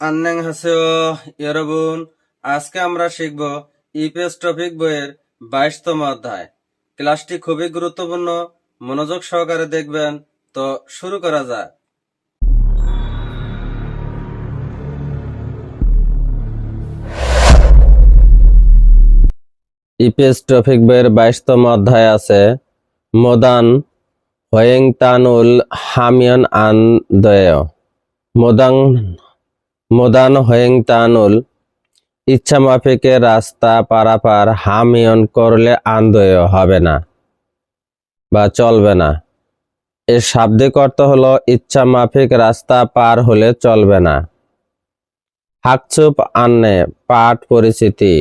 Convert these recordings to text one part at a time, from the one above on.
আন্নাং হাসেও ইয়রবুন আজকে আমরা শিখব ইপিএস টপিক বইয়ের বাইশতম অধ্যায়। ক্লাসটি খুবই গুরুত্বপূর্ণ, মনোযোগ সহকারে দেখবেন, তো শুরু করা যাক। ইপিএস টপিক বইয়ের বাইশতম অধ্যায় আছে, মোদান হয়েংতানুল হামিয়ন আন দয় মোদাং মোদান হয়েংতানুল ইচ্ছা মাফিকে রাস্তা পারাপার হামিয়ন করলে আন্দোয় হবে না বা চলবে না। এর শাব্দিক অর্থ হলো ইচ্ছা মাফিক রাস্তা পার হলে চলবে না। হাকচুপ আন্নে পাঠ পরিচিতি,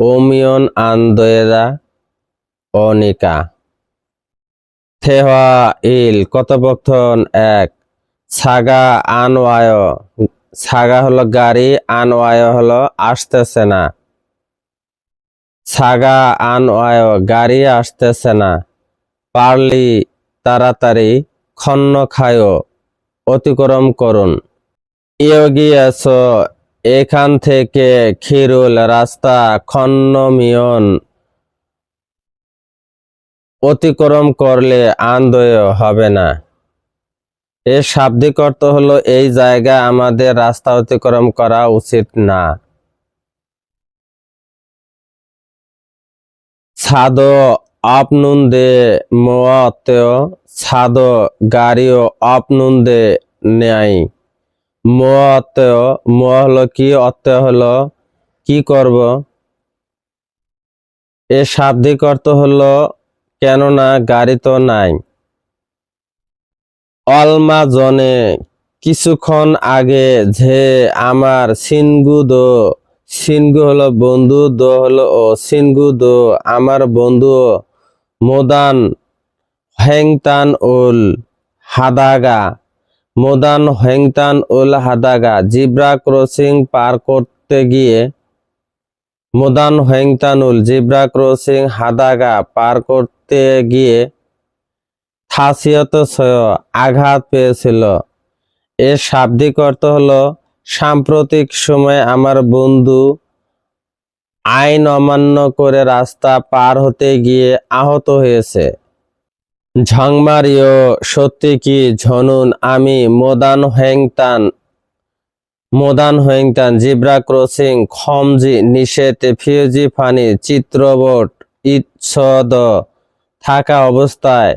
ওমিয়ন আন্দোয়েদা অনিকা। থেহা ইল, কথোপকথন এক, সাগা আনওয়ায় সাগা হলো গাড়ি আনওয়ায় হলো আসতেছে না। সাগা আনওয়ায় গাড়ি আসতেছে না। পারলি তাড়াতাড়ি খন্ন খায় অতিক্রম করুন। ইয়োগিয়াস এখান থেকে খিরুল রাস্তা খন্নমিয়ন অতিক্রম করলে আন্দোয় হবে না। এর শাব্দিক অর্থ হলো, এই জায়গা আমাদের রাস্তা অতিক্রম করা উচিত না। ছাদ আপনুন্দে মোয়াতেও ছাদ গাড়িও আপনুন্দে নেয় মোয়াতেও মোয়া হলো কি অর্থ হলো কি করব? এর শাব্দিক অর্থ হলো, কেননা গাড়ি তো নাই। অলমা জনে কিছুক্ষণ আগে যে আমার সিনগু দো, সিনগু হলো বন্ধু, দো হলো ও, সিনগু দো আমার বন্ধু মোদান হেংতান উল হাদাগা, মোদান হেংতান উল হাদাগা, জিব্রা ক্রসিং পার করতে গিয়ে, মোদান হেংতানুল জিব্রা ক্রসিং হাদাগা পার করতে গিয়ে খাসিয়ত সয় আঘাত পেয়েছিল। এর শাব্দিক অর্থ হলো, সাম্প্রতিক সময়ে আমার বন্ধু আইন অমান্য করে রাস্তা পার হতে গিয়ে আহত হয়েছে। ঝংমারিও, সত্যি কি ঝনুন? আমি মোদান হেংতান মোদান হয়েংতান জিব্রা ক্রসিং, খমজি, নিষেধ, ফিউজি ফানি, চিত্রবট, ইৎসদ থাকা অবস্থায়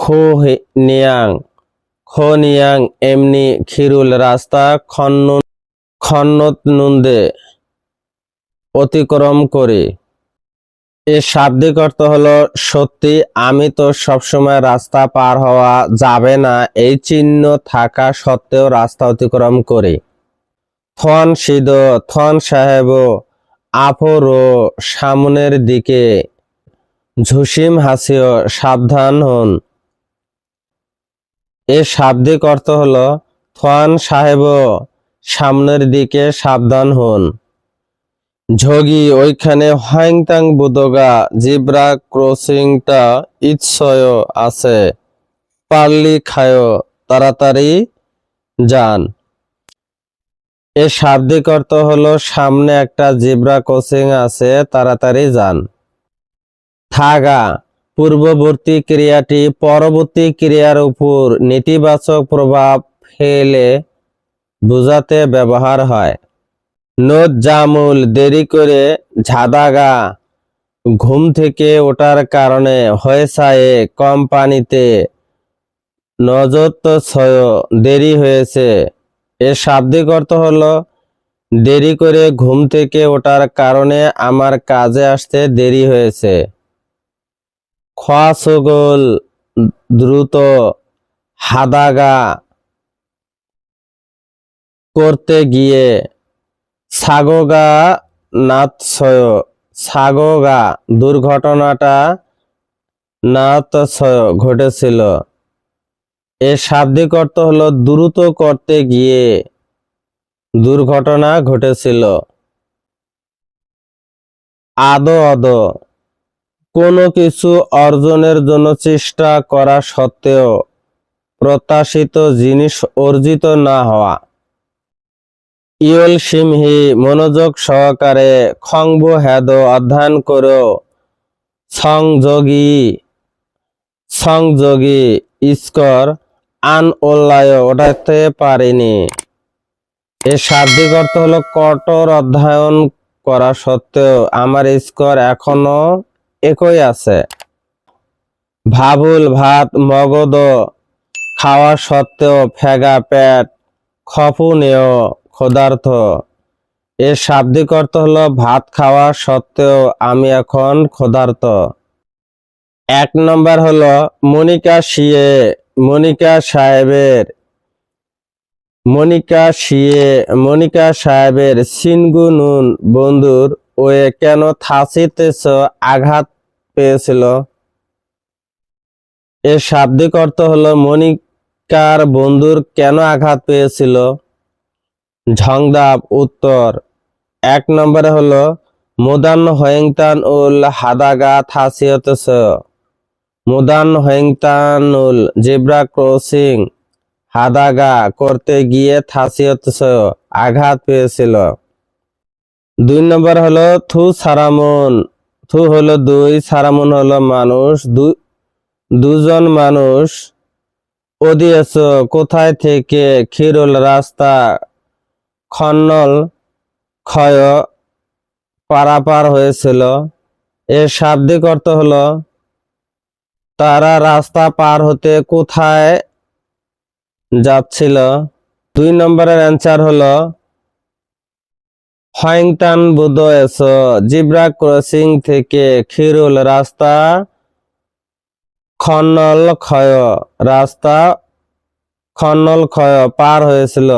খো নিয়াং খো নিয়াং এমনি খিরুল রাস্তা খন্ন খন্নত অতিক্রম করি। এর শাব্দিক অর্থ হলো, সত্যি, আমি তো সবসময় রাস্তা পার হওয়া যাবে না, এই চিহ্ন থাকা সত্ত্বেও রাস্তা অতিক্রম করি। থন সিদ, থন সাহেব, আফর সামনের দিকে, ঝুসিম হাসিও সাবধান হন। এর শাব্দিক অর্থ হলো থন সাহেব, সামনের দিকে সাবধান হন। ঝগি ওইখানে হাইংতাং বুদগা জিব্রা ক্রসিংটা ইচ্ছয় আছে। পারলি খায়, তাড়াতাড়ি যান। এর শাব্দিক অর্থ হলো, সামনে একটা জিব্রা ক্রসিং আছে, তাড়াতাড়ি যান। থাগা পূর্ববর্তী ক্রিয়াটি পরবর্তী ক্রিয়ার উপর নেতিবাচক প্রভাব ফেলে বোঝাতে ব্যবহার হয়। নোট জামুল দেরি করে ঝাদাগা ঘুম থেকে ওঠার কারণে হয়েছায়ে কোম্পানিতে নজত ছয়, দেরি হয়েছে। এর শাব্দিক অর্থ হলো, দেরি করে ঘুম থেকে ওঠার কারণে আমার কাজে আসতে দেরি হয়েছে। খোয়া দ্রুত হাদাগা করতে গিয়ে সাগোগা নাৎসয় সাগোগা দুর্ঘটনাটা নাৎসয় ঘটেছিল। এর শাব্দিক অর্থ হলো দ্রুত করতে গিয়ে দুর্ঘটনা ঘটেছিল। আদো আদো কোনো কিছু অর্জনের জন্য চেষ্টা করা সত্ত্বেও প্রত্যাশিত জিনিস অর্জিত না হওয়া। ইউল সিমহি মনোযোগ সহকারে খংবু হেদ অধ্যয়ন করো সংযোগী সংযোগী স্কর আন ওল্লায় ওঠাতে পারিনি। এর শাব্দিক অর্থ হলো কঠোর অধ্যয়ন করা সত্ত্বেও আমার স্কোর এখনও একই আছে। ভাবুল ভাত মগদ খাওয়া সত্ত্বেও ফেগা পেট খপুনেও ক্ষুধার্থ এর শাব্দিক অর্থ হলো ভাত খাওয়া সত্ত্বেও আমি এখন ক্ষুধার্ত। এক নম্বর হলো মনিকা শিয়ে মনিকা সাহেবের মনিকা শিয়ে মনিকা সাহেবের সিনগু নুন বন্ধুর ওয়ে কেন থাসিতেছ আঘাত পেয়েছিল? এর শাব্দিক অর্থ হলো মনিকার বন্ধুর কেন আঘাত পেয়েছিল? ঝংদাব উত্তর। এক নম্বরে হলো, মুদান হয়েংতান উল হাদাগা থাসিয়তেছ। মুদান হয়েংতানুল জেব্রা ক্রসিং। হাদাগা করতে গিয়ে থাসিয়তেছ আঘাত পেয়েছিল। দুই নম্বর হলো থু সারামন। থু হলো দুই, সারামন হলো মানুষ। দুজন মানুষ ওদিয়েছ কোথায় থেকে খিরুল রাস্তা খন্নল ক্ষয় পারাপার হয়েছিল। এর শাব্দিক অর্থ হলো, তারা রাস্তা পার হতে কোথায় যাচ্ছিল। দুই নম্বরের অ্যান্সার হলো, হয়ংটান বুদয়েস জিব্রা ক্রসিং থেকে খিরুল রাস্তা খন্নল ক্ষয়, রাস্তা খন্নল ক্ষয় পার হয়েছিল।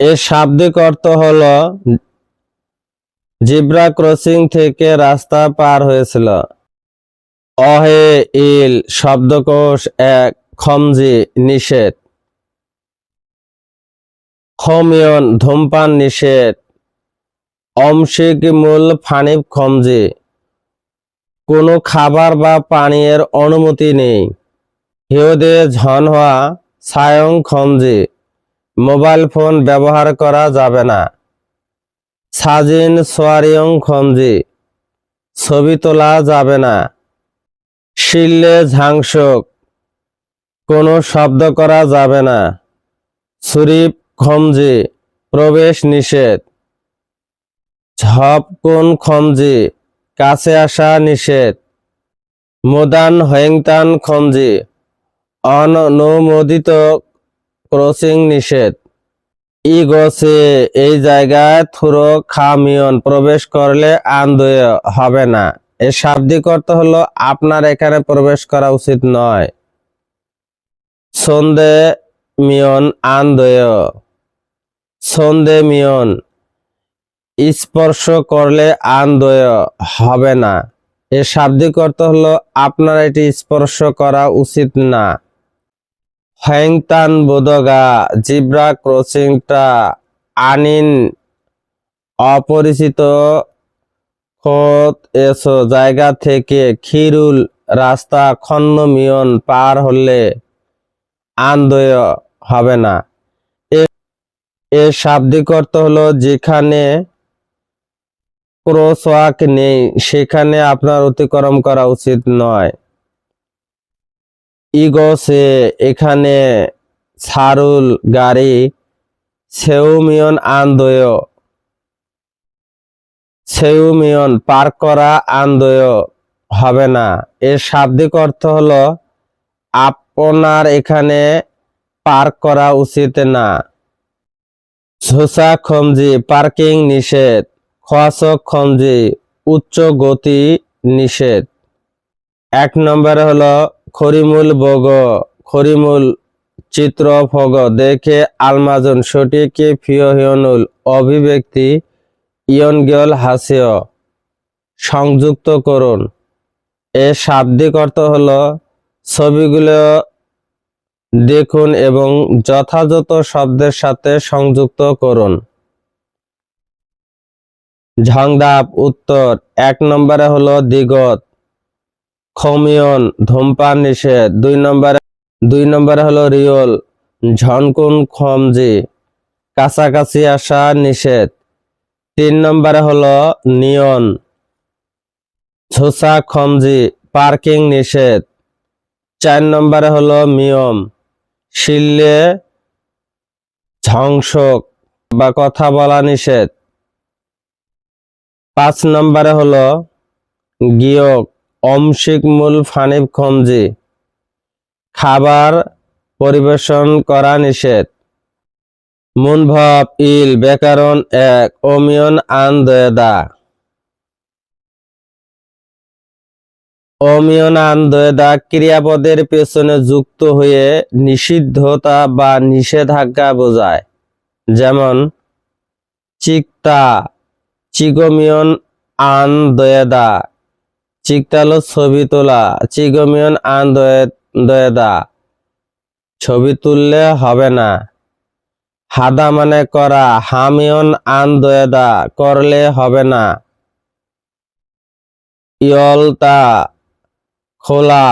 এর শাব্দিক অর্থ হলো, জিব্রা ক্রসিং থেকে রাস্তা পার হয়েছিল। অহে ইল, শব্দকোষ এক খমজি নিষেধ। খমিয়ন ধূমপান নিষেধ। অমসিক মূল ফানিব খমজি। কোনো খাবার বা পানীয়ের অনুমতি নেই। হিউদে ঝন হওয়া সায়ং খমজি। মোবাইল ফোন ব্যবহার করা যাবে না। সাজিন সোয়ারিয়ং খমজি। ছবি তোলা যাবে না। শিল্লে ঝাংসক। কোনো শব্দ করা যাবে না। সুরিপ খমজি, প্রবেশ নিষেধ। ঝপ কোন খমজি, কাছে আসা নিষেধ। মোদান হয়েংতান খমজি, অননুমোদিত ক্রসিং নিষেধ। ইগোসে এই জায়গায় থুরো খামিয়ন, প্রবেশ করলে আন্দোয় হবে না। এর শাব্দিক অর্থ হলো, আপনার এখানে প্রবেশ করা উচিত নয়। সন্ধে মিয়ন আন্দোয় সন্ধে মিয়ন, স্পর্শ করলে আন্দোয় হবে না। এর শাব্দিক অর্থ হলো, আপনার এটি স্পর্শ করা উচিত না। হ্যাংতান বোদগা, জিব্রা ক্রসিংটা আনিন। অপরিচিত খোত এসো, জায়গা থেকে খিরুল রাস্তা খন্ন মিয়ন পার হলে আন্দোয় হবে না। এ- শাব্দিক অর্থ হলো যেখানে ক্রসওয়াক নেই, সেখানে আপনার অতিক্রম করা উচিত নয়। ইগোসে এখানে সারুল গাড়ি, সেউমিয়ন আন্দোয়, সেউমিয়ন পার করা আন্দোয় হবে না। এর শাব্দিক অর্থ হলো আপনার এখানে পার্ক করা উচিত না। ঝোসা খমজি পার্কিং নিষেধ। খোয়াসক খমজি উচ্চ গতি নিষেধ। এক নম্বরে হলো খরিমুল বগ খরিমুল চিত্র ফগ দেখে আলমাজন সঠিক ফিয়হিয়নুল অভিব্যক্তি ইয়নগেল হাসিয় সংযুক্ত করুন। এর শাব্দিক অর্থ হলো ছবিগুলো দেখুন এবং যথাযথ শব্দের সাথে সংযুক্ত করুন। ঝংদাপ উত্তর, এক নম্বরে হলো দিগত, খমিয়ন, ধূমপান নিষেধ, দুই নম্বরে দুই নম্বরে হলো রিওল, ঝনকুন খমজি, কাছাকাছি আসা নিষেধ, তিন নম্বরে হলো নিয়ন, ঝোসা খমজি, পার্কিং নিষেধ চার নম্বরে হলো মিয়ম শিল্লে ঝংসক বা কথা বলা নিষেধ। পাঁচ নম্বরে হলো গিয়ক অমসিক মূল ফানিব খমজি খাবার পরিবেশন করা নিষেধ। মুনভব, ইল, ব্যাকরণ এক অমিয়ন আন দয়েদা অমিয়ন আন দয়েদা ক্রিয়াপদের পেছনে যুক্ত হয়ে নিষিদ্ধতা বা নিষেধাজ্ঞা বোঝায়। যেমন, চিকতা চিগমিয়ন আন দয়েদা চিকতালো ছবি তোলা চিগমিয়ন দয়েদা ছবি তুললে হবে না। হাদা মানে করা হামিয়ন আন দয়েদা করলে হবে না। ইয়লতা খোলা,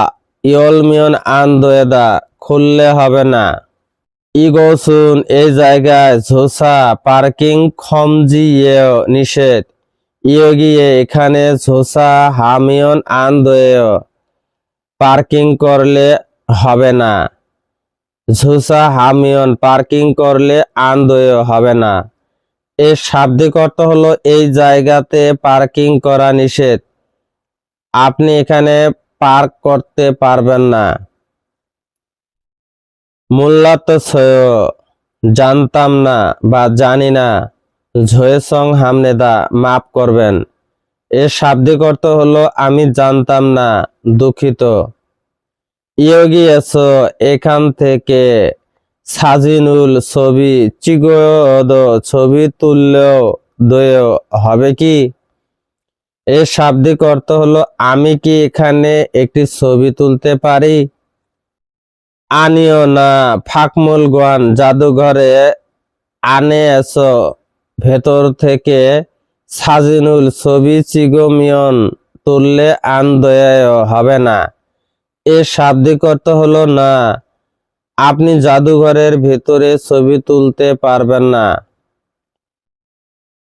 ইয়লমিয়ন আন দয়েদা, খুললে হবে না। ইগোসুন এই জায়গায় ঝোসা, পার্কিং খমজি নিষেধ। ইয়ে গিয়ে এখানে ঝোসা, হামিয়ন আন দয়েও পার্কিং করলে হবে না। ঝোসা, হামিয়ন, পার্কিং করলে আন্দোয় হবে না। এর শাব্দিক অর্থ হলো, এই জায়গাতে পার্কিং করা নিষেধ। আপনি এখানে পার্ক করতে পারবেন না। মূল্যাত ছয় জানতাম না বা জানি না। ঝয়েসং হামনেদা, মাফ করবেন। এর শাব্দিক অর্থ হলো, আমি জানতাম না, দুঃখিত। ইয়োগি এসো, এখান থেকে সাজিনুল ছবি, চিগদ ছবি তুললেও দয় হবে কি? এর শাব্দিক অর্থ হলো, আমি কি এখানে একটি ছবি তুলতে পারি? আনিও না, ফাকমুল গোয়ান, জাদুঘরে আনে এসো, ভেতর থেকে সাজিনুল ছবি চিগমিয়ন, তুললে আনদয় হবে না। এর শাব্দিক অর্থ হলো, না, আপনি জাদুঘরের ভেতরে ছবি তুলতে পারবেন না।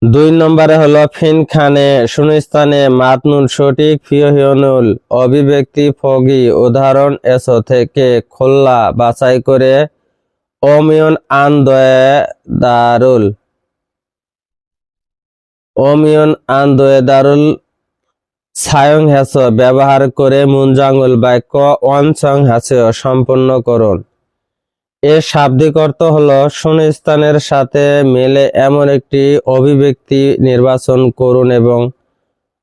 দুই নম্বরে হলো ফিনখানে শূন্যস্থানে মাতনুল সঠিক ফিয়হিয়নুল অভিব্যক্তি ফগি, উদাহরণ এসো থেকে খোল্লা বাছাই করে অমিয়ন আন দয়ে দারুল। অমিয়ন আন দয়ে দারুল সায়ং হ্যাস ব্যবহার করে মুঞ্জাঙ্গুল বাক্য ওয়ানসং হ্যাস সম্পন্ন করুন। এর শাব্দিক অর্থ হলো শূন্যস্থানের সাথে মেলে এমন একটি অভিব্যক্তি নির্বাচন করুন এবং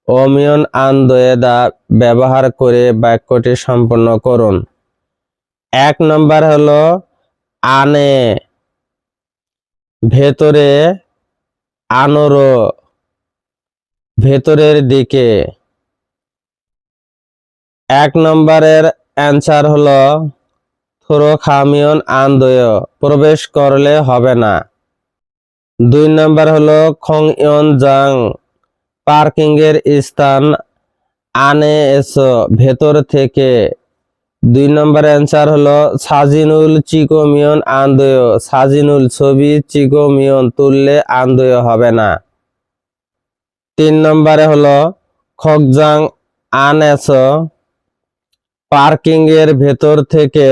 অমিয়ন আন্দোয়েদা ব্যবহার করে বাক্যটি সম্পন্ন করুন। এক নম্বর হলো আনে, ভেতরে আনরো, ভেতরের দিকে। এক নম্বরের অ্যান্সার হলো থোরো খামিয়ন আন্দোয় প্রবেশ করলে হবে না। দুই নম্বর হলো খং ইয়ন জাং পার্কিং এর স্থান আনে এসো ভেতর থেকে। দুই নম্বর অ্যান্সার হলো সাজিনুল চিকোমিয়ন আন্দোয় সাজিনুল ছবি চিকোমিয়ন তুললে আন্দোয় হবে না। তিন নম্বরে হলো খকজাং আন এসো পার্কিং এর ভেতর থেকে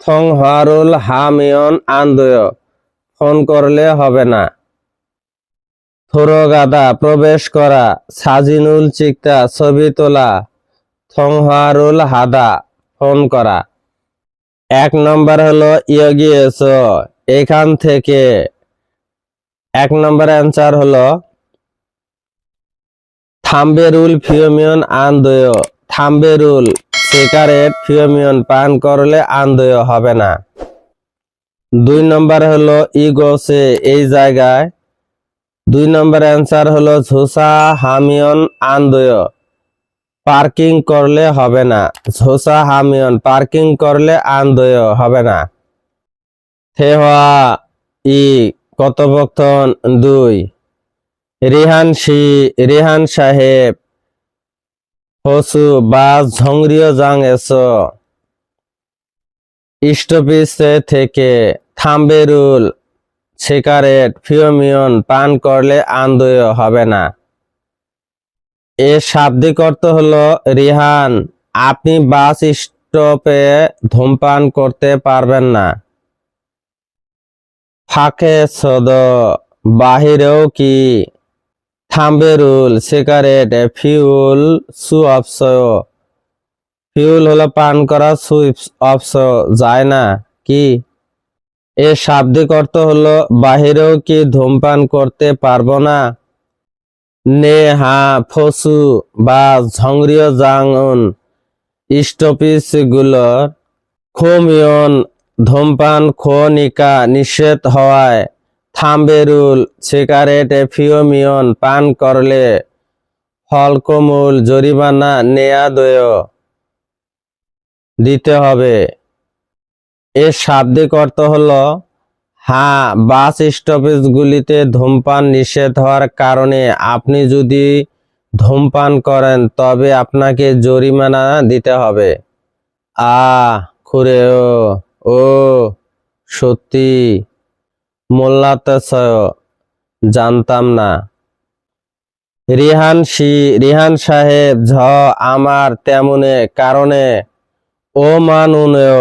থংহারুল হামিয়ন আন্দোয়। ফোন করলে হবে না। থোরগাদা, প্রবেশ করা। সাজিনুল চিকতা, ছবি তোলা। থংহারুল হাদা, ফোন করা। এক নম্বর হলো ইয়গিয়েছ এখান থেকে। এক নম্বর অ্যান্সার হলো, থাম্বেরুল ফিওমিয়ন আন্দোয়। থাম্বেরুল সিগারেট ফিওমিয়ন পান করলে আন্দোয় হবে না। দুই নম্বর হলো ইগোসে এই জায়গায়। দুই নম্বর অ্যান্সার হলো ঝোসা, হামিয়ন আন্দোয় পার্কিং করলে হবে না। ঝোসা, হামিয়ন, পার্কিং করলে আন্দোয় হবে না। থেহা, ই, কথোপকথন দুই। রেহান শি, রেহান সাহেব হসু বা ঝংরিয় জাং এসো। স্টপিসে থেকে থাম্বেরুল সিগারেট ফিওমিয়ন পান করলে আন্দোয় হবে না। এর শাব্দিক অর্থ হলো রিহান, আপনি বাস স্টপে ধূমপান করতে পারবেন না। ফাঁকে সদ, বাহিরেও কি থাম্বেরুল, সিগারেট ফিউল, সু অপসয়। ফিউল হলো পান করা সুইপস অপস যায় না, কি? এ শাব্দিক অর্থ হলো, বাহিরেও কি ধূমপান করতে পারব না? নে, হা ফসু বা, ঝংরিয় জাংন স্টপিসগুলোর খোমিয়ন ধূমপান খনিকা নিষেধ হওয়ায়। থাম্বেরুল, সিগারেট ফিওমিয়ন পান করলে ফলকমূল জরিমানা নেয়া নেয়াদয় দিতে হবে। এর শাব্দিক অর্থ হলো হ্যাঁ বাস স্টপেজগুলিতে ধূমপান নিষেধ হওয়ার কারণে আপনি যদি ধূমপান করেন, তবে আপনাকে জরিমানা দিতে হবে। আ খুরে ও, সত্যি। মোল্লাতসয়, জানতাম না। রিহান সি রিহান সাহেব, ঝ, আমার তেমনে কারণে ও মান উনয়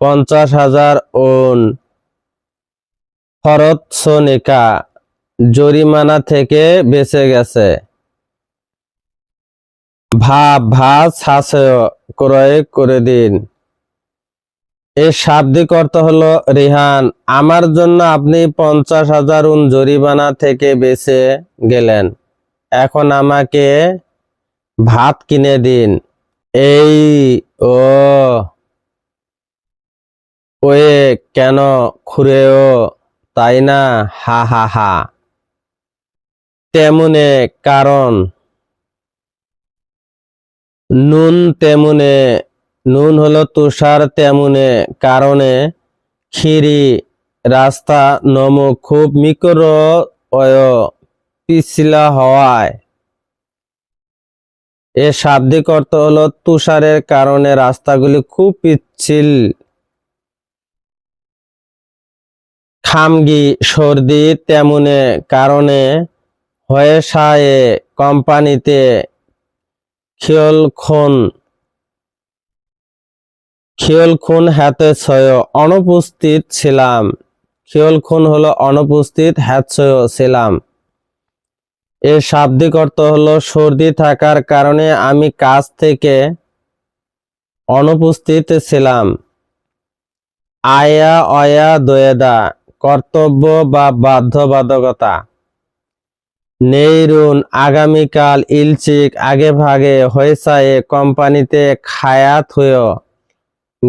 পঞ্চাশ হাজার ওন ফরৎসনিকা জরিমানা থেকে বেঁচে গেছে। ভাব ভাত ছাসয় ক্রয় করে দিন। এর শাব্দিক অর্থ হলো, রিহান, আমার জন্য আপনি পঞ্চাশ হাজার উন জরিমানা থেকে বেঁচে গেলেন। এখন আমাকে ভাত কিনে দিন। এই, ও, ওয়ে, কেন খুঁড়েও তাই না? হা হা হা। তেমনে কারণ। নুন তেমনে নুন হলো তুষার তেমনে কারণে খিরি রাস্তা নম খুব মিকর পিছলা হওয়ায়। এর শাব্দিক অর্থ হলো তুষারের কারণে রাস্তাগুলি খুব পিচ্ছিল। খামগি, সর্দি তেমনে কারণে হয়ে সায়ে কোম্পানিতে খিয়ল খন খিয়ল খুন হাতে ছয় অনুপস্থিত ছিলাম। খিয়ল খুন হলো অনুপস্থিত হ্যাৎসয় ছিলাম। এর শাব্দিক অর্থ হলো সর্দি থাকার কারণে আমি কাজ থেকে অনুপস্থিত ছিলাম। আয়া অয়া দয়েদা, কর্তব্য বা বাধ্যবাধকতা। নেইরুন আগামীকাল ইলচিক আগে ভাগে হয়েছায়ে কোম্পানিতে খায়াত হয়ে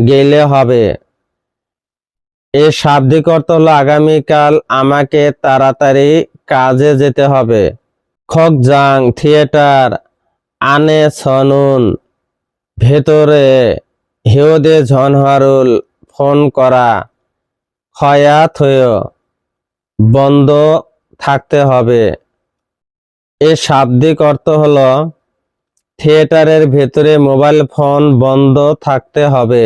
গেলে হবে। এর শাব্দিক অর্থ হলো আগামীকাল আমাকে তাড়াতাড়ি কাজে যেতে হবে। খকজাং থিয়েটার, আনে সনুন ভেতরে হেওদে ঝনহারুল, ফোন করা হয়ে বন্ধ থাকতে হবে। এর শাব্দিক অর্থ হলো থিয়েটারের ভেতরে মোবাইল ফোন বন্ধ থাকতে হবে।